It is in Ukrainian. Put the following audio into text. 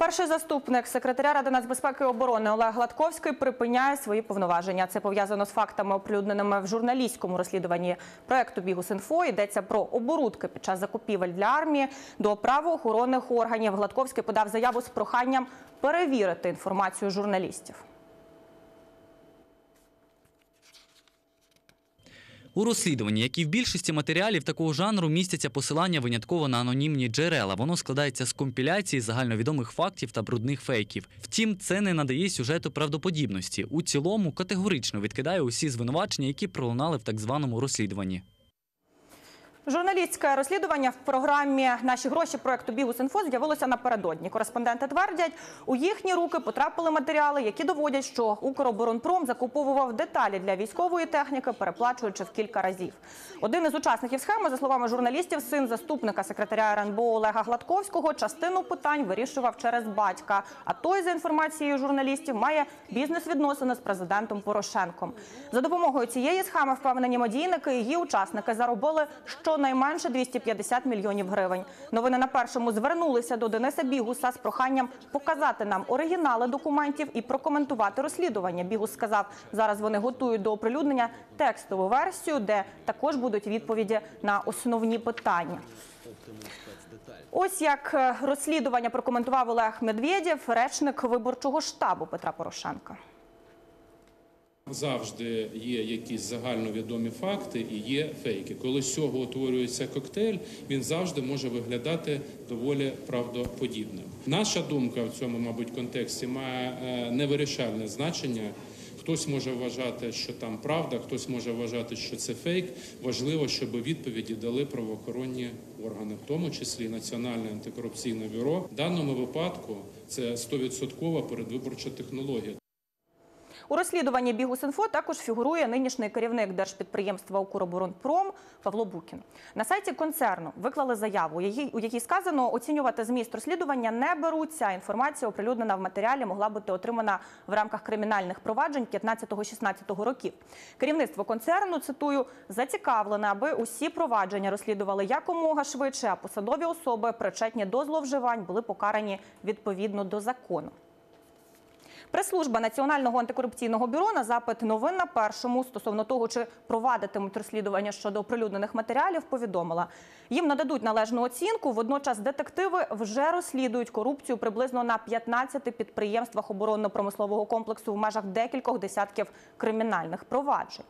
Перший заступник секретаря Ради нацбезпеки і оборони Олег Гладковський припиняє свої повноваження. Це пов'язано з фактами, оприлюдненими в журналістському розслідуванні проекту «Бігус.Інфо». Йдеться про оборудки під час закупівель для армії до правоохоронних органів. Гладковський подав заяву з проханням перевірити інформацію журналістів. У розслідуванні, як і в більшості матеріалів такого жанру, містяться посилання винятково на анонімні джерела. Воно складається з компіляції загальновідомих фактів та брудних фейків. Втім, це не надає сюжету правдоподібності. У цілому категорично відкидає усі звинувачення, які пролунали в так званому розслідуванні. Журналістське розслідування в програмі Наші гроші проекту «Бігус.Інфо» з'явилося напередодні. Кореспонденти твердять, у їхні руки потрапили матеріали, які доводять, що Укроборонпром закуповував деталі для військової техніки, переплачуючи в кілька разів. Один із учасників схеми, за словами журналістів, син заступника секретаря РНБО Олега Гладковського, частину питань вирішував через батька. А той, за інформацією журналістів, має бізнес-відносини з президентом Порошенком. За допомогою цієї схеми впевнені медійники, її учасники заробили щонайменше 250 мільйонів гривень. Новини на першому звернулися до Дениса Бігуса з проханням показати нам оригінали документів і прокоментувати розслідування. Бігус сказав, зараз вони готують до оприлюднення текстову версію, де також будуть відповіді на основні питання. Ось як е, розслідування прокоментував Олег Медведєв, речник виборчого штабу Петра Порошенка. Завжди є якісь загальновідомі факти і є фейки. Коли з цього утворюється коктейль, він завжди може виглядати доволі правдоподібним. Наша думка в цьому, мабуть, контексті має е, невирішальне значення. Хтось може вважати, що там правда, хтось може вважати, що це фейк. Важливо, щоб відповіді дали правоохоронні органи, в тому числі Національне антикорупційне бюро. В даному випадку це 100% передвиборча технологія. У розслідуванні «Бігус.Інфо» також фігурує нинішній керівник держпідприємства «Укроборонпром» Павло Букін. На сайті концерну виклали заяву, у якій- сказано, оцінювати зміст розслідування не беруться. Інформація, оприлюднена в матеріалі, могла бути отримана в рамках кримінальних проваджень 15-16 років. Керівництво концерну, цитую, зацікавлене, аби усі провадження розслідували якомога швидше, а посадові особи, причетні до зловживань, були покарані відповідно до закону. Прес-служба Національного антикорупційного бюро на запит новин на першому стосовно того, чи провадитимуть розслідування щодо оприлюднених матеріалів, повідомила. Їм нададуть належну оцінку. Водночас детективи вже розслідують корупцію приблизно на 15 підприємствах оборонно-промислового комплексу в межах декількох десятків кримінальних проваджень.